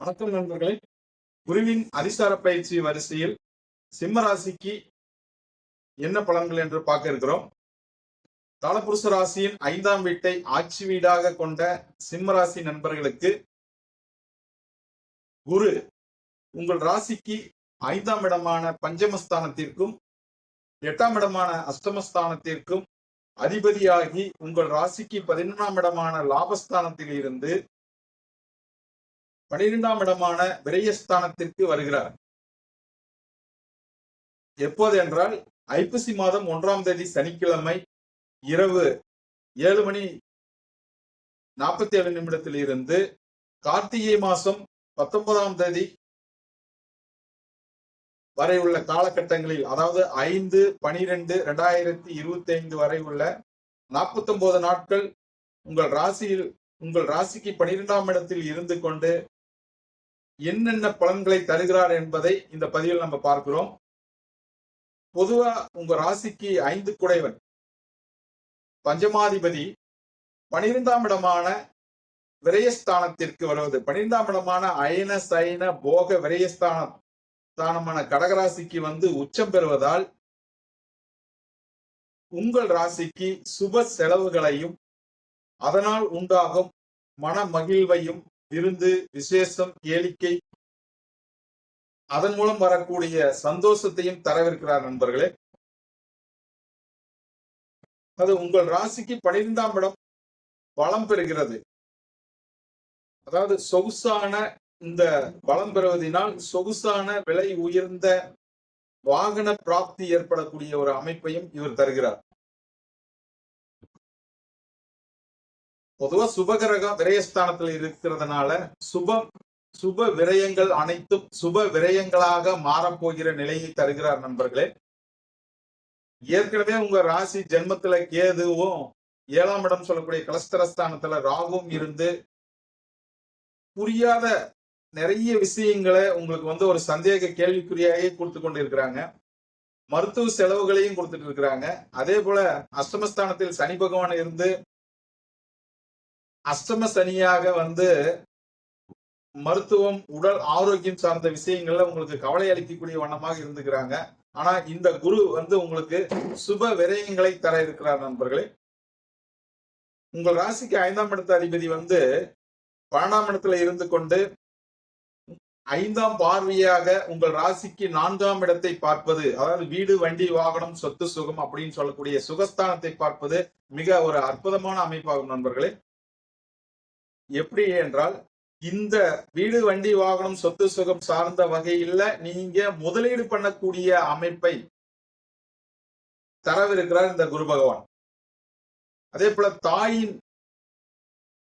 வணக்கம் நண்பர்களே. குருவின் அதிசார பயிற்சி வரிசையில் சிம்ம ராசிக்கு என்ன பலன்கள் என்று பார்க்க இருக்கிறோம். காலபுருஷ ராசியின் ஐந்தாம் வீட்டை ஆட்சி வீடாக கொண்ட சிம்ம ராசி நண்பர்களுக்கு குரு உங்கள் ராசிக்கு ஐந்தாம் இடமான பஞ்சமஸ்தானத்திற்கும் எட்டாம் இடமான அஷ்டமஸ்தானத்திற்கும் அதிபதியாகி உங்கள் ராசிக்கு பதினொன்றாம் இடமான லாபஸ்தானத்தில் இருந்து பனிரெண்டாம் இடமான விரயஸ்தானத்திற்கு வருகிறார். எப்போது என்றால் ஐப்பசி மாதம் ஒன்றாம் தேதி சனிக்கிழமை இரவு ஏழு மணி நாற்பத்தி ஏழு நிமிடத்தில் இருந்து கார்த்திகை மாசம் பத்தொன்பதாம் தேதி வரை உள்ள காலகட்டங்களில் அதாவது ஐந்து பனிரெண்டு ரெண்டாயிரத்தி இருபத்தி ஐந்து வரை உள்ள நாற்பத்தி ஒன்பது நாட்கள் உங்கள் ராசியில் உங்கள் ராசிக்கு பனிரெண்டாம் இடத்தில் இருந்து கொண்டு என்னென்ன பலன்களை தருகிறார் என்பதை இந்த பதிவில் நம்ம பார்க்கிறோம். பொதுவா உங்க ராசிக்கு ஐந்து குடைவன். பஞ்சமாதிபதி பனிரெண்டாம் இடமான விரயஸ்தானத்திற்கு வருவது. பனிரெண்டாம் இடமான அயன சைன போக விரயஸ்தானம் ஸ்தானமான கடகராசிக்கு வந்து உச்சம் பெறுவதால் உங்கள் ராசிக்கு சுப செலவுகளையும் அதனால் உண்டாகும் மன மகிழ்வையும் விருந்து விசேஷம் கேளிக்கை அதன் மூலம் வரக்கூடிய சந்தோஷத்தையும் தரவிருக்கிறார் நண்பர்களே. அது உங்கள் ராசிக்கு பனிரெண்டாம் இடம் வளம் பெறுகிறது. அதாவது சொகுசான இந்த வளம் பெறுவதனால் சொகுசான விலை உயர்ந்த வாகன பிராப்தி ஏற்படக்கூடிய ஒரு அமைப்பையும் இவர் தருகிறார். பொதுவா சுபகிரகம் விரயஸ்தானத்தில் இருக்கிறதுனால சுபம் சுப விரயங்கள் அனைத்தும் சுப விரயங்களாக மாறப்போகிற நிலையை தருகிறார் நண்பர்களே. ஏற்கனவே உங்க ராசி ஜென்மத்துல கேதுவும் ஏழாம் இடம் சொல்லக்கூடிய கலஸ்தரஸ்தானத்துல ராகும் இருந்து புரியாத நிறைய விஷயங்களை உங்களுக்கு வந்து ஒரு சந்தேக கேள்விக்குறியாகவே கொடுத்து கொண்டு இருக்கிறாங்க மருத்துவ செலவுகளையும் கொடுத்துட்டு இருக்கிறாங்க. அதே போல அஷ்டமஸ்தானத்தில் சனி பகவான் இருந்து அஷ்டம சனியாக வந்து மருத்துவம் உடல் ஆரோக்கியம் சார்ந்த விஷயங்கள்ல உங்களுக்கு கவலை அளிக்கக்கூடிய வண்ணமாக இருந்துக்கிறாங்க. ஆனா இந்த குரு வந்து உங்களுக்கு சுப விரயங்களை தர இருக்கிறார் நண்பர்களே. உங்கள் ராசிக்கு ஐந்தாம் இடத்து அதிபதி வந்து பன்னெண்டாம் இடத்துல இருந்து கொண்டு ஐந்தாம் பார்வையாக உங்கள் ராசிக்கு நான்காம் இடத்தை பார்ப்பது அதாவது வீடு வண்டி வாகனம் சொத்து சுகம் அப்படின்னு சொல்லக்கூடிய சுகஸ்தானத்தை பார்ப்பது மிக ஒரு அற்புதமான அமைப்பாகும் நண்பர்களே. எப்படி என்றால் இந்த வீடு வண்டி வாகனம் சொத்து சுகம் சார்ந்த வகையில நீங்க முதலீடு பண்ணக்கூடிய அமைப்பை தரவிருக்கிறார் இந்த குரு பகவான். அதே போல தாயின்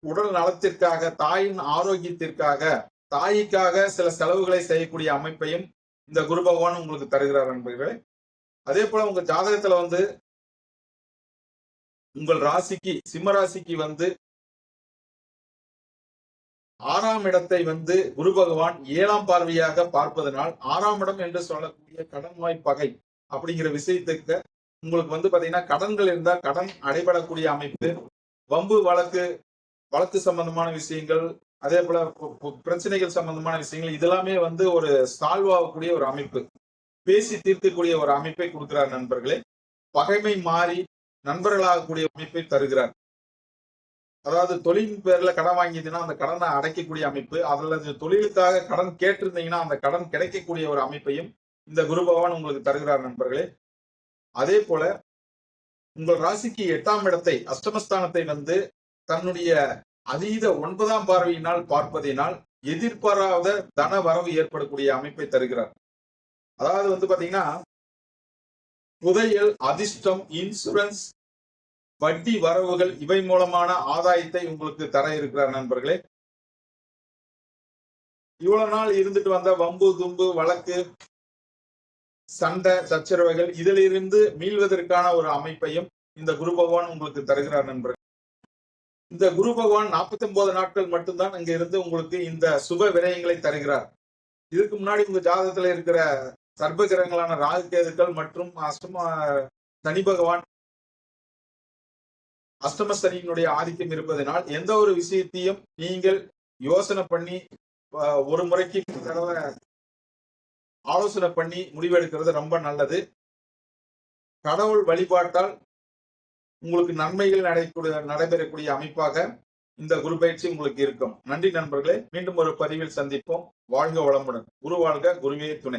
உடல் நலத்திற்காக தாயின் ஆரோக்கியத்திற்காக தாய்க்காக சில செலவுகளை செய்யக்கூடிய அமைப்பையும் இந்த குரு பகவான் உங்களுக்கு தருகிறார் நண்பர்களே அதே போல உங்க ஜாதகத்துல வந்து உங்கள் ராசிக்கு சிம்ம ராசிக்கு வந்து ஆறாம் இடத்தை வந்து குரு பகவான் ஏழாம் பார்வையாக பார்ப்பதனால் ஆறாம் இடம் என்று சொல்லக்கூடிய கடன் பகை அப்படிங்கிற விஷயத்துக்கு உங்களுக்கு வந்து பாத்தீங்கன்னா கடன்கள் இருந்தால் கடன் அடைபடக்கூடிய அமைப்பு வம்பு வழக்கு வழக்கு சம்பந்தமான விஷயங்கள் அதே போல பிரச்சனைகள் சம்பந்தமான விஷயங்கள் இதெல்லாமே வந்து ஒரு சால்வ் ஆகக்கூடிய ஒரு அமைப்பு. பேசி தீர்க்கக்கூடிய ஒரு அமைப்பை கொடுக்கிறார் நண்பர்களே. பகைமை மாறி நண்பர்களாகக்கூடிய அமைப்பை தருகிறார். அதாவது தொழிலின் பேர்ல கடன் வாங்கிட்டீங்கன்னா அந்த கடனை அடைக்கக்கூடிய அமைப்பு அல்லது தொழிலுக்காக கடன் கேட்டிருந்தீங்கன்னா அந்த கடன் கிடைக்கக்கூடிய ஒரு அமைப்பையும் இந்த குரு பகவான் உங்களுக்கு தருகிறார் நண்பர்களே. அதே போல உங்கள் ராசிக்கு எட்டாம் இடத்தை அஷ்டமஸ்தானத்தை வந்து தன்னுடைய அதீத ஒன்பதாம் பார்வையினால் பார்ப்பதினால் எதிர்பாராத தன வரவு ஏற்படக்கூடிய அமைப்பை தருகிறார். அதாவது வந்து பாத்தீங்கன்னா புதையல் அதிர்ஷ்டம் இன்சூரன்ஸ் வட்டி வரவுகள் இவை மூலமான ஆதாயத்தை உங்களுக்கு தர இருக்கிறார் நண்பர்களே. இவ்வளவு நாள் இருந்துட்டு வந்த வம்பு தும்பு வழக்கு சண்டை சச்சரவைகள் இதிலிருந்து மீள்வதற்கான ஒரு அமைப்பையும் இந்த குரு பகவான் உங்களுக்கு தருகிறார் நண்பர்கள். இந்த குரு பகவான் நாற்பத்தி ஒன்பது நாட்கள் மட்டும்தான் அங்க இருந்து உங்களுக்கு இந்த சுப விரயங்களை தருகிறார். இதுக்கு முன்னாடி உங்க ஜாதகத்துல இருக்கிற சர்பகிரகங்களான ராகு கேதுக்கள் மற்றும் அஷ்டம சனி பகவான் அஷ்டம சனியினுடைய ஆதிக்கம் இருப்பதனால் எந்த ஒரு விஷயத்தையும் நீங்கள் யோசனை பண்ணி ஒரு முறைக்கு தடவை ஆலோசனை பண்ணி முடிவெடுக்கிறது ரொம்ப நல்லது. கடவுள் வழிபாட்டால் உங்களுக்கு நன்மைகள் நடைக்கூடிய நடைபெறக்கூடிய அமைப்பாக இந்த குரு பயிற்சி உங்களுக்கு இருக்கும். நன்றி நண்பர்களே மீண்டும் ஒரு பதிவில் சந்திப்போம். வாழ்க வளமுடன். குரு வாழ்க குருவே துணை.